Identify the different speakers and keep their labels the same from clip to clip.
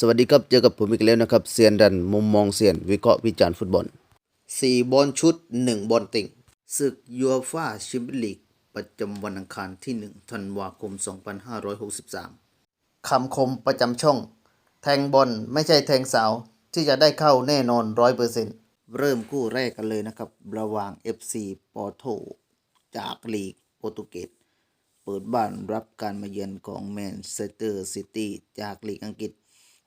Speaker 1: สวัสดีครับ เจอกับผมอีกแล้วนะครับเซียนดันมุมมองเซียน วิเคราะห์วิจารณ์ฟุตบอล 4 บอลชุด 1 บอลติ่งศึกยูฟ่าแชมเปี้ยนลีกประจำวันอังคารที่ 1 ธันวาคม 2563 คำคมประจำช่อง แทงบอลไม่ใช่แทงเสาที่จะได้เข้าแน่นอน 100%เริ่มคู่แรกกันเลยนะครับ ระหว่าง FC ปอโตจากลีกโปรตุเกสเปิดบ้านรับการมาเยือนของแมนเชสเตอร์ซิตี้จากลีกอังกฤษ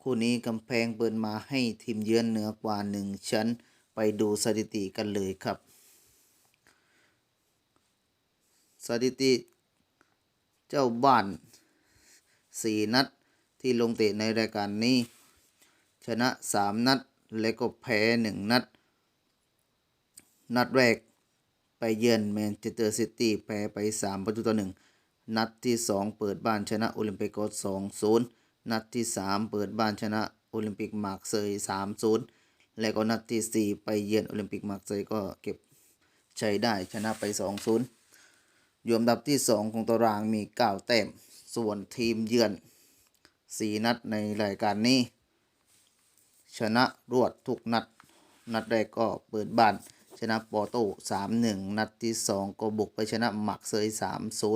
Speaker 1: คู่นี้กำแพงเปิดมาให้ทีมเยือนเหนือกว่าหนึ่งชั้น ไปดูสถิติกันเลยครับ สถิติ เจ้าบ้านสี่นัดที่ลงเตะในรายการนี้ ชนะสามนัด และก็แพ้หนึ่งนัด นัดแรกไปเยือนแมนเชสเตอร์ซิตี้แพ้ไป 3 ประตูต่อ 1 นัดที่ 2 เปิดบ้านชนะโอลิมปิกโกส2-0 นัดที่ 3 เปิดบ้านชนะโอลิมปิกมาร์กเซย3-0 และก็นัดที่ 4 ไปเยือนโอลิมปิกมาร์กเซยก็เก็บชัยได้ชนะไป 2-0อยู่อันดับที่ 2 ของตารางมี 9 แต้ม ส่วนทีมเยือน 4 นัดในรายการนี้ ชนะรวดทุกนัด นัดแรกก็เปิดบ้านชนะปอโต้3-1 นัดที่ 2 ก็บุกไปชนะหมักเซย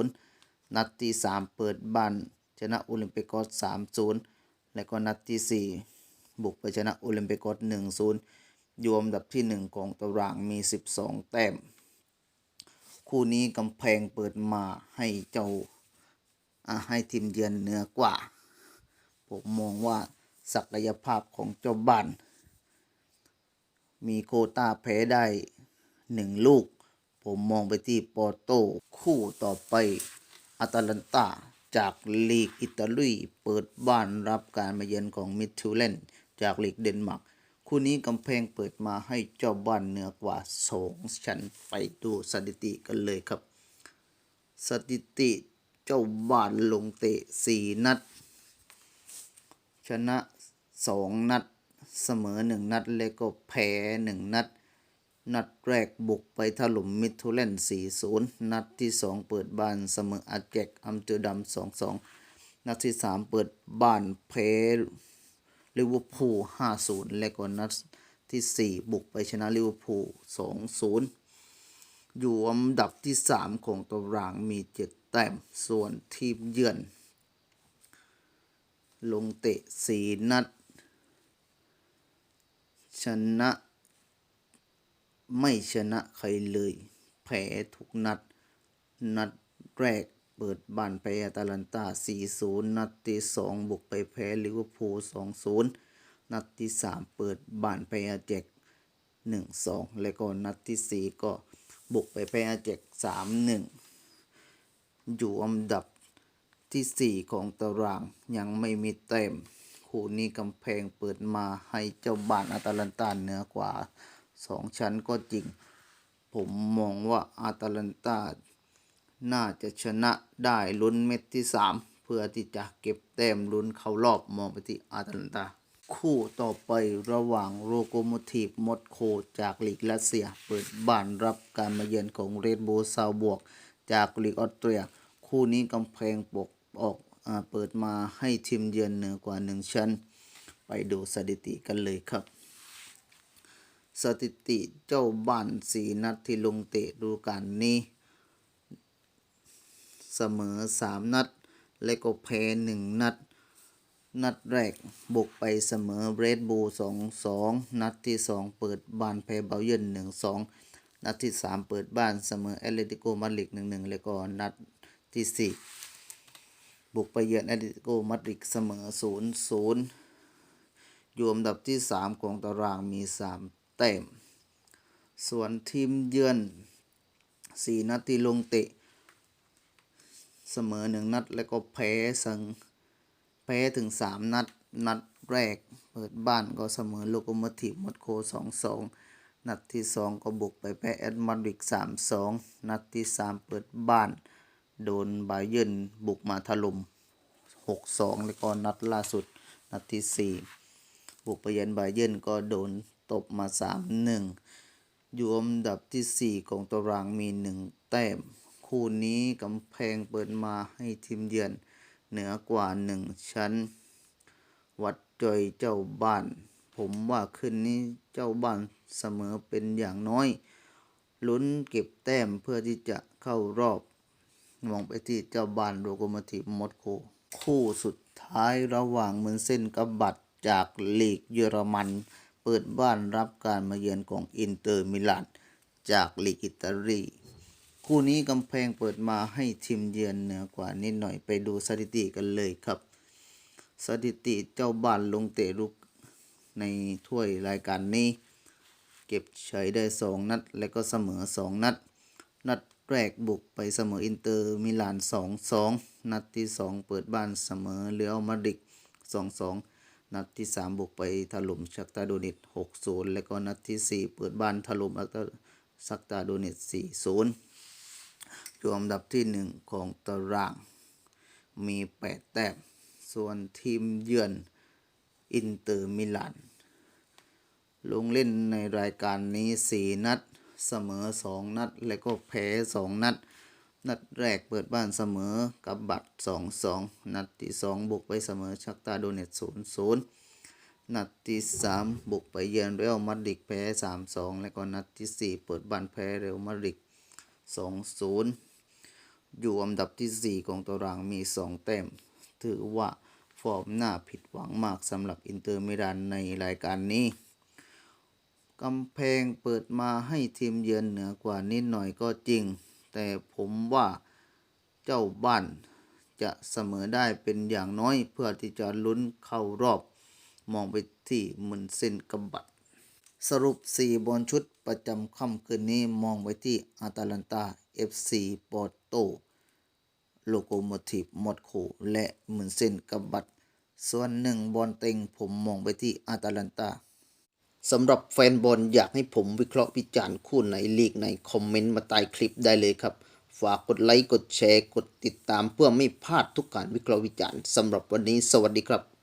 Speaker 1: 3-0 นัดที่ 3 เปิดบ้าน ชนะโอลิมปิกอส3-0และก็นัดที่ 4 บุกไปชนะโอลิมปิกอส1-0อยู่อันดับที่ 1 ของตารางมี 12 แต้ม คู่นี้กำแพงเปิดมาให้เจ้าให้ทีมเยือนเหนือกว่า ผมมองว่าศักยภาพของเจ้าบ้าน มีโคต้าแพ้ได้หนึ่งลูก ผมมองไปที่ปอร์โตคู่ต่อไปอาตาลันตา จากลีกอิตาลีเปิดบ้านรับการมาเยือนของมิดทูเลนจากลีกเดนมาร์กคู่นี้กำแพงเปิดมาให้เจ้าบ้านเหนือกว่าสองชั้นไปดูสถิติกันเลยครับ สถิติเจ้าบ้านลงเตะสี่นัด ชนะสองนัด เสมอหนึ่งนัด และก็แพ้หนึ่งนัด นัดแรกบุกไปถล่มมิดทูเลน4-0 นัดที่ 2 เปิดบ้านเสมออาแจกอัมสเตอร์ดัม 2-2 นัดที่ 3 เปิดบ้านแพ้ลิเวอร์พูล5-0 และก็นัดที่ 4 บุกไปชนะลิเวอร์พูล2-0 อยู่อันดับที่ 3 ของตารางมี 7 แต้ม ส่วนทีมเยือน ลงเตะ 4 นัด ชนะ ไม่ชนะใครเลย แพ้ทุกนัด นัดแรกเปิดบ้านไปอาตาลันตา 4-0 นัดที่ 2 บุกไปแพ้ลิเวอร์พูล 2-0 นัดที่ 3 เปิดบ้านไปอาแจก1-2 และก็นัดที่ 4 ก็บุกไปแพ้อาแจก3-1 อยู่อันดับที่ 4 ของตารางยังไม่มีแต้มคู่นี้กำแพงเปิดมาให้เจ้าบ้านอาตาลันตาเหนือกว่า 2ชั้นก็จริง ผมมองว่าอาตาลันตาน่าจะชนะได้ลุ้นเม็ดที่ 3 เพื่อที่จะเก็บแต้มลุ้นเข้ารอบมองไปที่อาตาลันตา คู่ต่อไประหว่างโรโกโมทีฟมอสโกจากลีกรัสเซีย เปิดบ้านรับการมาเยือนของเรดบูซาวบวก จากลีกออสเตรีย คู่นี้กำแพงปกออกอเปิดมาให้ทีมเยือนเหนือกว่าหนึ่งชั้น ไปดูสถิติกันเลยครับ สถิติเจ้าบ้านสีนัดที่ลงเตะดูการนี้ เสมอสามนัด และก็แพ้หนึ่งนัด นัดแรกบุกไปเสมอเบรดบูสองสองนัดที่สองเปิดบ้านแพ้เบลเยนหนึ่งสองนัดที่สามเปิดบ้านเสมอแอตเลติโกมาดริดหนึ่งหนึ่งแล้วก็นัดที่สี่บุกไปเยือนแอตเลติโกมาดริดเสมอศูนย์ศูนย์อยู่อันดับที่สามของตารางมีสาม แต้ม ส่วนทีมเยือนสี่นัดที่ลงเตะ เสมอหนึ่งนัดแล้วก็แพ้สังแพ้ถึงสามนัด นัดแรก เปิดบ้านก็เสมอโลโกโมทีฟมอสโกสองสองนัดที่สองก็บุกไปแพ้แอดมาดริดสามสองนัดที่สามเปิดบ้าน โดนบาเยินบุกมาถล่มหกสองแล้วก็นัดล่าสุด นัดที่สี่บุกไปเยือนบาเยินก็โดน ตบมาสามหนึ่งอยู่อันดับที่ 4 ของตารางมี 1 แต้ม คู่นี้กำแพงเปิดมาให้ทีมเยือน เหนือกว่า 1 ชั้น วัดจอยเจ้าบ้าน ผมว่าคืนนี้เจ้าบ้านเสมอเป็นอย่างน้อยลุ้นเก็บแต้มเพื่อที่จะเข้ารอบ มองไปที่เจ้าบ้านโลโกมทีฟมอสโกคู่สุดท้ายระหว่างเมือนเส้นกับบัตรจากลีกเยอรมัน เปิดบ้านรับการมาเยือนของอินเตอร์มิลานจากลีกอิตาลีคู่นี้กำแพงเปิดมาให้ทีมเยือนเหนือกว่านิดหน่อยไปดูสถิติกันเลยครับ สถิติเจ้าบ้านลงเตะลุกในถ้วยรายการนี้ เก็บเฉยได้สองนัด และก็เสมอสองนัด นัดแรกบุกไปเสมออินเตอร์มิลานสองสองนัดที่สองเปิดบ้านเสมอเรอัลมาดริดสองสอง นัดที่สามบุกไปถล่มชักตาโดนิตหกศูนย์และก็นัดที่สี่เปิดบ้านถล่มอักตาชักตาโดนิตสี่ศูนย์อยู่อันดับที่หนึ่งของตารางมีแปดแต้ม ส่วนทีมเยือนอินเตอร์มิลาน ลงเล่นในรายการนี้สี่นัด เสมอสองนัด และก็แพ้สองนัด นัดแรกเปิดบ้านเสมอกับบัตรสองสองนัดที่สองบุกไปเสมอชักตาโดเนตศูนย์ศูนย์นัดที่สามบุกไปเยือนเรอัลมาดริดแพ้สามสองและก็นัดที่สี่เปิดบ้านแพ้เรอัลมาดริดสองศูนย์อยู่อันดับที่ 4 ของตารางมี 2 แต้ม ถือว่าฟอร์มน่าผิดหวังมากสำหรับอินเตอร์มิลานในรายการนี้กำแพงเปิดมาให้ทีมเยือนเหนือกว่านิดหน่อยก็จริง แต่ผมว่าเจ้าบ้านจะเสมอได้เป็นอย่างน้อยเพื่อที่จะลุ้นเข้ารอบ มองไปที่มุนเส้นกับบัตสรุป 4 บอลชุดประจำค่ำคืนนี้มองไปที่อาตาลันตา FC ปอร์โต โลโกโมทีฟมอสโกและมุนเส้นกับบัตส่วนหนึ่งบอลเต็งผมมองไปที่อาตาลันตา สำหรับแฟนบอลอยากให้ผมวิเคราะห์วิจารณ์คู่ไหนลีกในคอมเมนต์มาใต้คลิปได้เลยครับ ฝากกดไลค์กดแชร์ กดติดตามเพื่อไม่พลาดทุกการวิเคราะห์วิจารณ์สำหรับวันนี้สวัสดีครับ